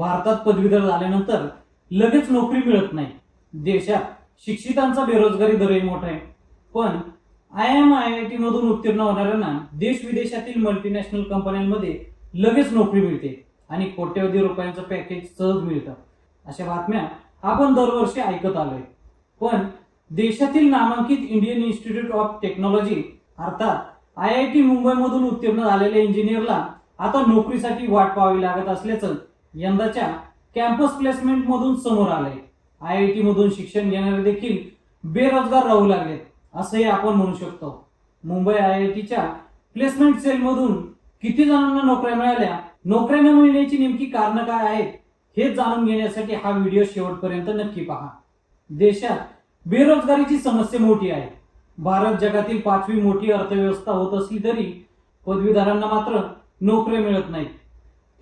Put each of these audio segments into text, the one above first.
भारतात पदवीधर झाल्यानंतर लगेच नोकरी मिळत नाही. देशात शिक्षितांचा बेरोजगारी दरही मोठा आहे. पण I M I I T मधून उत्तीर्ण होणाऱ्यांना देश विदेशातील मल्टीनॅशनल कंपन्यांमध्ये लगेच नोकरी मिळते आणि कोट्यवधी रुपयांचं पॅकेज सहज मिळतं. अशा बातम्या आपण दरवर्षी ऐकत आलोय. पण देशातील नामांकित इंडियन इन्स्टिट्यूट ऑफ टेक्नॉलॉजी अर्थात आय आय टी मुंबईमधून उत्तीर्ण झालेल्या इंजिनियरला आता नोकरीसाठी वाट पाहावी लागत असल्याचं यंदाच्या कॅम्पस प्लेसमेंट मधून समोर आले आय आय टी मधून शिक्षण घेणारे देखील बेरोजगार राहू लागलेत असंही आपण म्हणू शकतो. मुंबई आय आय टीच्या प्लेसमेंट सेल मधून किती जणांना नोकऱ्या मिळाल्या नोकऱ्या न मिळण्याची नेमकी कारणं काय आहेत हे जाणून घेण्यासाठी हा व्हिडिओ शेवटपर्यंत नक्की पहा. देशात बेरोजगारीची समस्या मोठी आहे. भारत जगातील पाचवी मोठी अर्थव्यवस्था होत असली तरी पदवीधरांना मात्र नोकऱ्या मिळत नाहीत.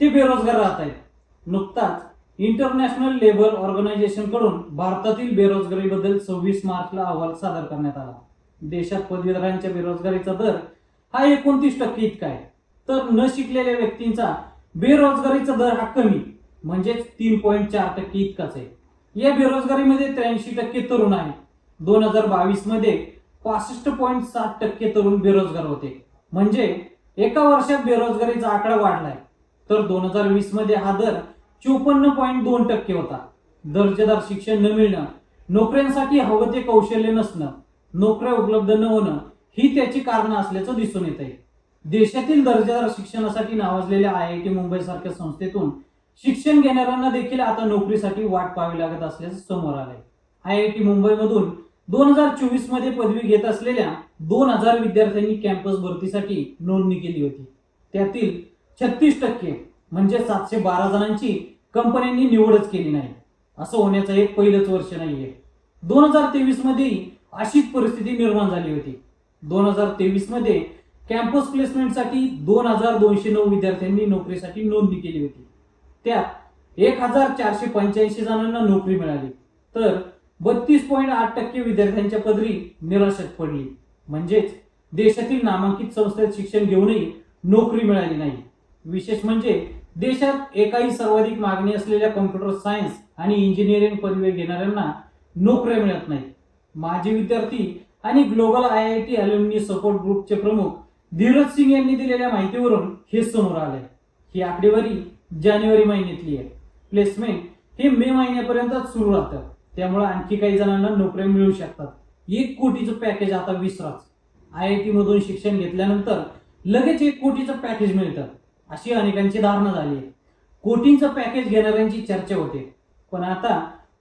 ते बेरोजगार राहत आहेत नुकताच इंटरनॅशनल लेबर ऑर्गनायझेशनकडून भारतातील बेरोजगारीबद्दल सव्वीस मार्चला अहवाल सादर करण्यात आला. देशात पदवीधरांच्या बेरोजगारीचा दर हा एकोणतीस टक्के इतका आहे. तर न शिकलेल्या व्यक्तींचा बेरोजगारीचा दर हा कमी म्हणजेच तीन पॉईंट चार टक्के इतकाच आहे. या बेरोजगारीमध्ये त्र्याऐंशी टक्के तरुण आहे दोन हजार बावीसमध्ये पासष्ट पॉईंट सात टक्के तरुण बेरोजगार होते. म्हणजे एका वर्षात बेरोजगारीचा आकडा वाढलाय. तर दोन हजार वीसमध्ये हा दर चोपन्न पॉईंट दोन टक्के होता. दर्जेदार शिक्षण न मिळणं नोकऱ्यांसाठी हवं ते कौशल्य नसणं नोकऱ्या उपलब्ध न होणं ही त्याची कारणं असल्याचं दिसून येत आहे देशातील दर्जेदार शिक्षणासाठी नावाजलेल्या आय आय टी मुंबई सारख्या संस्थेतून शिक्षण घेणाऱ्यांना देखील आता नोकरीसाठी वाट पाहावी लागत असल्याचं समोर आलंय. आय आय टी मुंबईमधून दोन हजार चोवीसमध्ये पदवी घेत असलेल्या दोन हजार विद्यार्थ्यांनी कॅम्पस भरतीसाठी नोंदणी केली होती. त्यातील छत्तीस टक्के म्हणजे सातशे बारा जणांची कंपन्यांनी निवडच केली नाही. असं होण्याचं एक पहिलंच वर्ष नाहीये. दोन हजार तेवीसमध्ये अशीच परिस्थिती निर्माण झाली होती. दोन हजार तेवीसमध्ये कॅम्पस प्लेसमेंटसाठी दोन हजार दोनशे नऊ विद्यार्थ्यांनी नोकरीसाठी नोंदणी केली होती. त्यात एक हजार चारशे पंच्याऐंशी जणांना नोकरी मिळाली. तर बत्तीस पॉईंट आठ टक्के विद्यार्थ्यांच्या पदरी निराशत पडली. म्हणजेच देशातील नामांकित संस्थेत शिक्षण घेऊनही नोकरी मिळाली नाही. विशेष म्हणजे देशात एकाही सर्वाधिक मागणी असलेल्या कॉम्प्युटर सायन्स आणि इंजिनिअरिंग पदवी घेणाऱ्यांना नोकऱ्या मिळत नाही माजी विद्यार्थी आणि global I I T alumni support ग्रुपचे प्रमुख धीरज सिंग यांनी दिलेल्या माहितीवरून हे समोर आलंय. ही आकडेवारी जानेवारी महिन्यातली आहे. प्लेसमेंट हे मे महिन्यापर्यंत सुरू राहतं. त्यामुळे आणखी काही जणांना नोकऱ्या मिळू शकतात. एक कोटीचं पॅकेज आता विसराच. आय आय टी मधून शिक्षण घेतल्यानंतर लगेच एक कोटीचं पॅकेज मिळतं. अशी अनेकांची धारणा झाली. आहे कोटींचं पॅकेज घेणाऱ्यांची चर्चा होते. पण आता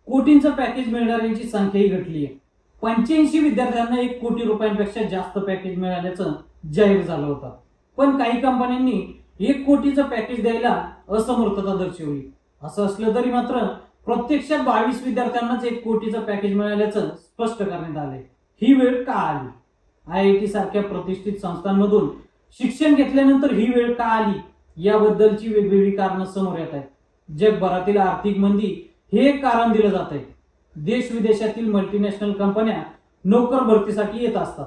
कोटींचं पॅकेज मिळणाऱ्यांची संख्याही घटली आहे पंच्याऐंशी विद्यार्थ्यांना एक कोटी रुपयांपेक्षा जास्त पॅकेज मिळाल्याचं जाहीर झालं होतं. पण काही कंपन्यांनी एक कोटीचं पॅकेज द्यायला असमर्थता दर्शवली. असं असलं तरी मात्र प्रत्यक्षात बावीस विद्यार्थ्यांनाच एक कोटीचं पॅकेज मिळाल्याचं स्पष्ट करण्यात आलंय. ही वेळ का आली? आय आय टी सारख्या प्रतिष्ठित संस्थांमधून शिक्षण घेतल्यानंतर ही वेळ का आली? याबद्दलची वेगवेगळी कारणं समोर येत आहेत. जगभरातील आर्थिक मंदी हे एक कारण दिलं जात आहे. देश विदेशातील मल्टीनॅशनल कंपन्या नोकर भरतीसाठी येत असतात.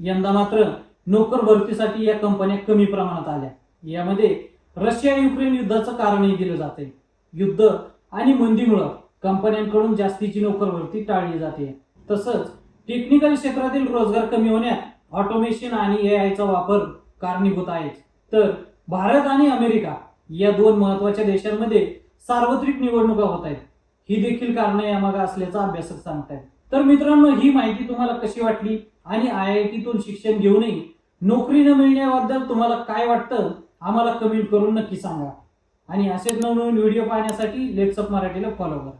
यंदा मात्र नोकर भरतीसाठी या कंपन्या कमी प्रमाणात आल्या. यामध्ये रशिया युक्रेन युद्धाचं कारणही दिलं जाते युद्ध आणि मंदीमुळं कंपन्यांकडून जास्तीची नोकर भरती टाळली जाते. तसंच टेक्निकल क्षेत्रातील रोजगार कमी होण्यात ऑटोमेशन आणि ए आयचा वापर कारणीभूत आहे तर भारत आणि अमेरिका या दोन महत्त्वाच्या देशांमध्ये सार्वत्रिक निवडणुका होत आहेत. ही देखील कारणं यामागे असल्याचा अभ्यासक सांगतायत. तर मित्रांनो ही माहिती तुम्हाला कशी वाटली आणि आय आय टीतून शिक्षण घेऊनही नोकरी न मिळण्याबद्दल तुम्हाला काय वाटतं आम्हाला कमेंट करून नक्की सांगा. आणि असेच नवनवीन व्हिडिओ पाहण्यासाठी लेट्सअप मराठीला फॉलो करा.